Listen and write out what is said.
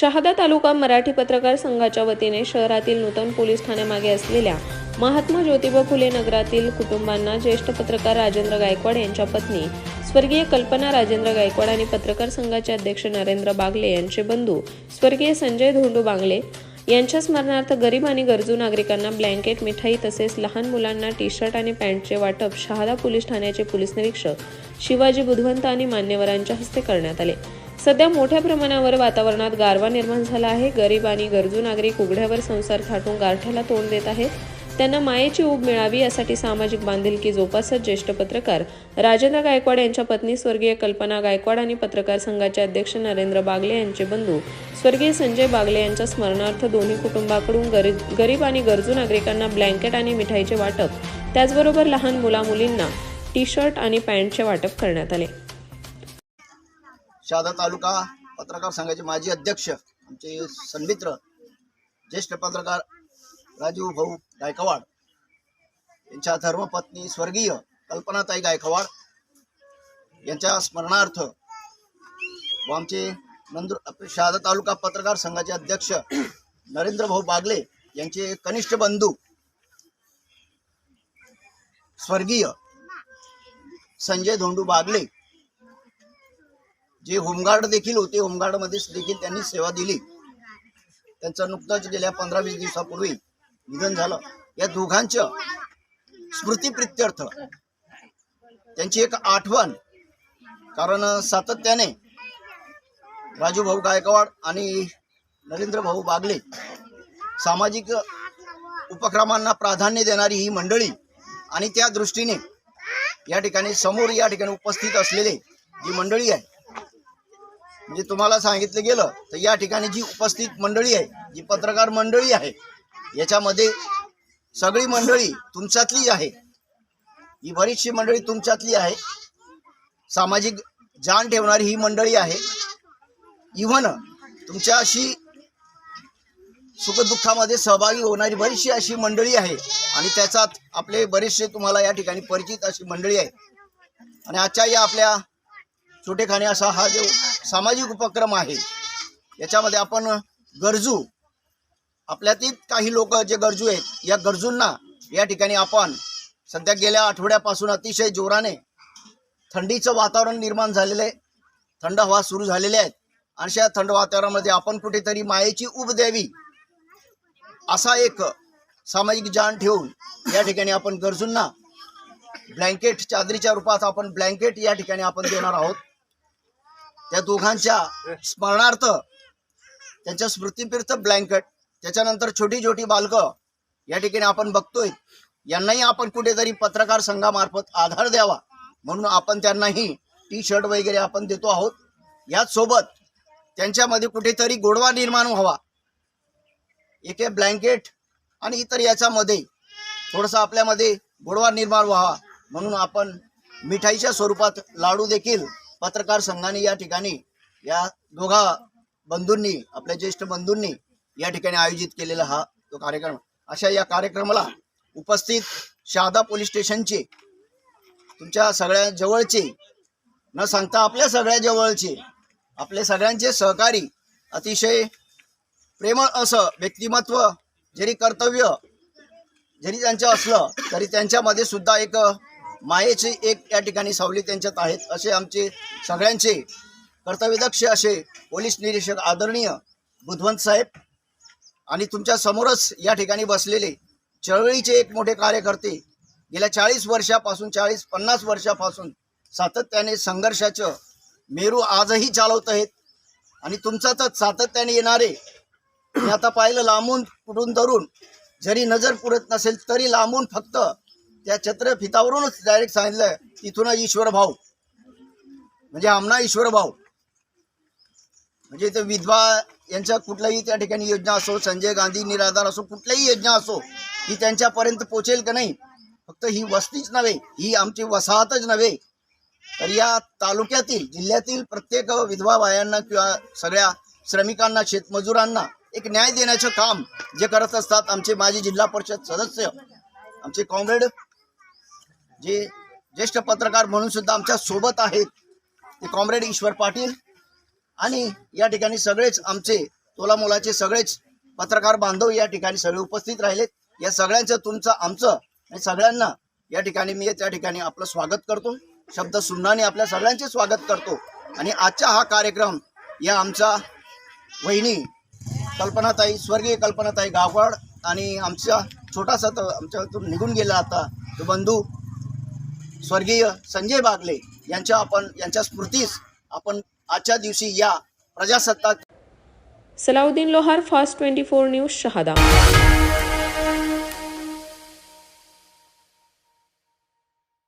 शहादा तालुका मराठी पत्रकार संघाच्या वतीने शहरातील नूतन पोलीस ठाण्यामागे असलेल्या महात्मा ज्योतिबा फुले नगरातील कुटुंबांना ज्येष्ठ पत्रकार राजेंद्र गायकवाड यांच्या पत्नी स्वर्गीय कल्पना राजेंद्र गायकवाड आणि पत्रकार संघाचे अध्यक्ष नरेंद्र बागले यांचे बंधू स्वर्गीय संजय धोंडू बांगले यांच्या स्मरणार्थ गरीब आणि गरजू नागरिकांना ब्लँकेट मिठाई तसेच लहान मुलांना टी शर्ट आणि पॅन्टचे वाटप शहादा पोलीस ठाण्याचे पोलीस निरीक्षक शिवाजी बुधवंत आणि मान्यवरांच्या हस्ते करण्यात आले. सध्या मोठ्या प्रमाणावर वातावरणात गारवा निर्माण झाला आहे. गरीब आणि गरजू नागरिक उघड्यावर संसार थाटून गारठ्याला तोंड देत आहेत. त्यांना मायेची ऊब मिळावी यासाठी सामाजिक बांधिलकी जोपासत ज्येष्ठ पत्रकार राजेंद्र गायकवाड यांच्या पत्नी स्वर्गीय कल्पना गायकवाड आणि पत्रकार संघाचे अध्यक्ष नरेंद्र बागले यांचे बंधू स्वर्गीय संजय बागले यांच्या स्मरणार्थ दोन्ही कुटुंबाकडून गरीब गरीब आणि गरजू नागरिकांना ब्लँकेट आणि मिठाईचे वाटप त्याचबरोबर लहान मुलामुलींना टी शर्ट आणि पॅन्टचे वाटप करण्यात आले. शहादा तालुका पत्रकार संघाचे माजी अध्यक्ष आमचे सन्मित्र ज्येष्ठ पत्रकार राजीव भाऊ गायकवाड यांच्या धर्मपत्नी स्वर्गीय कल्पनाताई गायकवाड यांच्या स्मरणार्थ व आमचे नंदुर आपले शहादा तालुका पत्रकार संघाचे अध्यक्ष नरेंद्र भाऊ बागले यांचे कनिष्ठ बंधू स्वर्गीय संजय धोंडू बागले जे होमगार्ड देखील होते होमगार्डमध्येच देखील त्यांनी सेवा दिली. त्यांचं नुकतंच गेल्या पंधरा वीस दिवसापूर्वी निधन झालं. या दोघांच्या स्मृतीप्रित्यर्थ त्यांची एक आठवण कारण सातत्याने राजू भाऊ गायकवाड आणि नरेंद्र भाऊ बागले सामाजिक उपक्रमांना प्राधान्य देणारी ही मंडळी आणि त्या दृष्टीने या ठिकाणी समोर या ठिकाणी उपस्थित असलेले जी मंडळी आहे म्हणजे तुम्हाला सांगितलं गेलं तर या ठिकाणी जी उपस्थित मंडळी आहे जी पत्रकार मंडळी आहे याच्यामध्ये सगळी मंडळी तुमच्यातली आहे. ही बरीचशी मंडळी तुमच्यातली आहे. सामाजिक जाण ठेवणारी ही मंडळी आहे. इव्हन तुमच्याशी सुखदुःखामध्ये सहभागी होणारी बरीचशी अशी मंडळी आहे आणि त्याच्यात आपले बरेचसे तुम्हाला या ठिकाणी परिचित अशी मंडळी आहे आणि आजच्या या आपल्या छोटेखाने असा हा जो सामाजिक उपक्रम आहे याच्यामध्ये आपण गरजू आपल्यातील काही लोक जे गरजू आहेत या गरजूंना या ठिकाणी आपण सध्या गेल्या आठवड्यापासून अतिशय जोराने थंडीचं वातावरण निर्माण झालेलं आहे. थंड हवा सुरू झालेल्या आहेत अशा थंड वातावरणामध्ये आपण कुठेतरी मायेची उब द्यावी असा एक सामाजिक जाण ठेवून या ठिकाणी आपण गरजूंना ब्लँकेट चादरीच्या रूपात आपण ब्लँकेट या ठिकाणी आपण देणार आहोत. त्या दोघांच्या स्मरणार्थ त्यांच्या स्मृतीपीर्थ ब्लँकेट त्याच्यानंतर छोटी छोटी बालकं या ठिकाणी आपण बघतोय. यांनाही आपण कुठेतरी पत्रकार संघामार्फत आधार द्यावा. म्हणून आपण त्यांनाही टी शर्ट वगैरे आपण देतो आहोत. याच सोबत त्यांच्यामध्ये कुठेतरी गोडवा निर्माण व्हावा. एके ब्लँकेट आणि इतर याच्यामध्ये थोडंसं आपल्यामध्ये गोडवा निर्माण व्हावा. म्हणून आपण मिठाईच्या स्वरूपात लाडू देखील पत्रकार संघाने या ठिकाणी या दोघा बंधूंनी आपल्या ज्येष्ठ बंधूंनी या ठिकाणी आयोजित केलेला हा तो कार्यक्रम अशा या कार्यक्रमाला उपस्थित शहादा पोलीस स्टेशनचे तुमच्या सगळ्या जवळचे न सांगता आपल्या सगळ्या जवळचे आपले सगळ्यांचे सहकारी अतिशय प्रेमळ असं व्यक्तिमत्व जरी कर्तव्य जरी त्यांचं असलं तरी त्यांच्यामध्ये सुद्धा एक मायेची एक या ठिकाणी सावली त्यांच्यात आहेत. असे आमचे सगळ्यांचे कर्तव्यदक्ष असे पोलीस निरीक्षक आदरणीय बुधवंत साहेब आणि तुमच्या समोरच या ठिकाणी बसलेले चळवळीचे एक मोठे कार्यकर्ते गेल्या चाळीस वर्षापासून चाळीस पन्नास वर्षापासून सातत्याने संघर्षाचं मेरू आजही चालवत आहेत. आणि तुमच्यातच सातत्याने येणारे मी आता पाहिलं लांबून कुठून धरून जरी नजर पुरत नसेल तरी लांबून फक्त त्या छत्र फितावरूनच डायरेक्ट सांगितलं तिथून ईश्वर भाऊ. म्हणजे आमना ईश्वर भाऊ. म्हणजे ते विधवा यांच्या कुठल्याही त्या ठिकाणी योजना असो संजय गांधी निराधार असो कुठल्याही योजना असो ही त्यांच्यापर्यंत पोचेल का नाही? फक्त ही वस्तीच नव्हे ही आमची वसाहतच नव्हे. तर या तालुक्यातील जिल्ह्यातील प्रत्येक विधवा बायांना किंवा सगळ्या श्रमिकांना शेतमजुरांना एक न्याय देण्याचं काम जे करत असतात आमचे माजी जिल्हा परिषद सदस्य आमचे कॉम्रेड जे ज्येष्ठ पत्रकार म्हणून सुद्धा आमच्यासोबत आहेत ते कॉम्रेड ईश्वर पाटील. आणि या ठिकाणी सगळेच आमचे तोला मुलाचे सगळेच पत्रकार बांधव या ठिकाणी सगळे उपस्थित राहिलेत. या सगळ्यांचं तुमचं आमचं आणि सगळ्यांना या ठिकाणी मी त्या ठिकाणी आपलं स्वागत करतो. शब्द सुन्नाने आपल्या सगळ्यांचे स्वागत करतो. आणि आजचा हा कार्यक्रम या आमचा वहिनी कल्पनाताई स्वर्गीय कल्पनाताई गाववाड आणि आमचा छोटासा तर आमच्यातून निघून गेला आता तो बंधू स्वर्गीय संजय बागले यांच्या आपण यांच्या स्मृतीस आपण आजच्या दिवशी या प्रजासत्ताक Salauddin Lohar fast twenty four news Shahada.